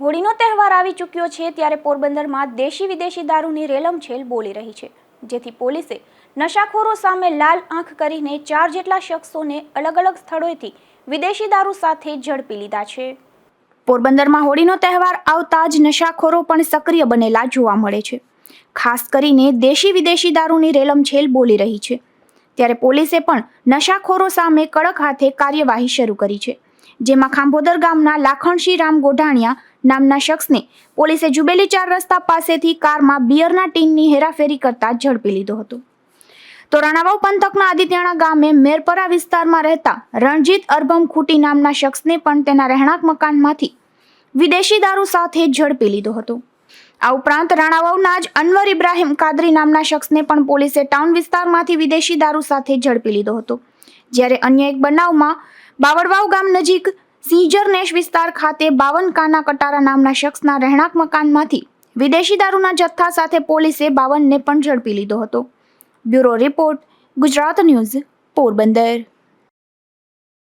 હોળીનો તહેવાર આવી ચૂક્યો છે ત્યારે પોરબંદરમાં દેશી વિદેશી દારૂની રેલમછેલ બોલી રહી છે. જેથી પોલીસે નશાખોરો સામે લાલ આંખ કરીને ચાર જેટલા શખ્સોને અલગ અલગ સ્થળોએથી વિદેશી દારૂ સાથે ઝડપી લીધા છે. પોરબંદરમાં હોળીનો તહેવાર આવતા જ નશાખોરો પણ સક્રિય બનેલા જોવા મળે છે. ખાસ કરીને દેશી વિદેશી દારૂની રેલમછેલ બોલી રહી છે. ત્યારે પોલીસે પણ નશાખોરો સામે કડક હાથે કાર્યવાહી શરૂ કરી છે. જેમાં ખાંભોદર ગામના લાખણશી રામ ગોઢાણિયા નામના શખ્સને પોલીસે જુબેલી ચાર રસ્તા પાસેથી કારમાં બિયરના ટીનની હેરાફેરી કરતા ઝડપી લીધો હતો. તો રાણાવાવ પંથકના આદિત્યાણા ગામે મેરપરા વિસ્તારમાં રહેતા રણજીત અરબમ ખૂટી નામના શખ્સને પણ તેના રહેણાંક મકાનમાંથી વિદેશી દારૂ સાથે ઝડપી લીધો હતો. આ ઉપરાંત રાણાવાવના જ અનવર ઇબ્રાહિમ કાદરી નામના શખ્સને પણ પોલીસે ટાઉન વિસ્તારમાંથી વિદેશી દારૂ સાથે ઝડપી લીધો હતો. જ્યારે અન્ય એક બનાવમાં બાવળવાવ ગામ નજીક સિંજર નેશ વિસ્તાર ખાતે બાવન કાના કટારા નામના શખ્સના રહેણાંક મકાનમાંથી વિદેશી દારૂના જથ્થા સાથે પોલીસે બાવનને પણ ઝડપી લીધો હતો. Bureau report, Gujarat news, Porbandar.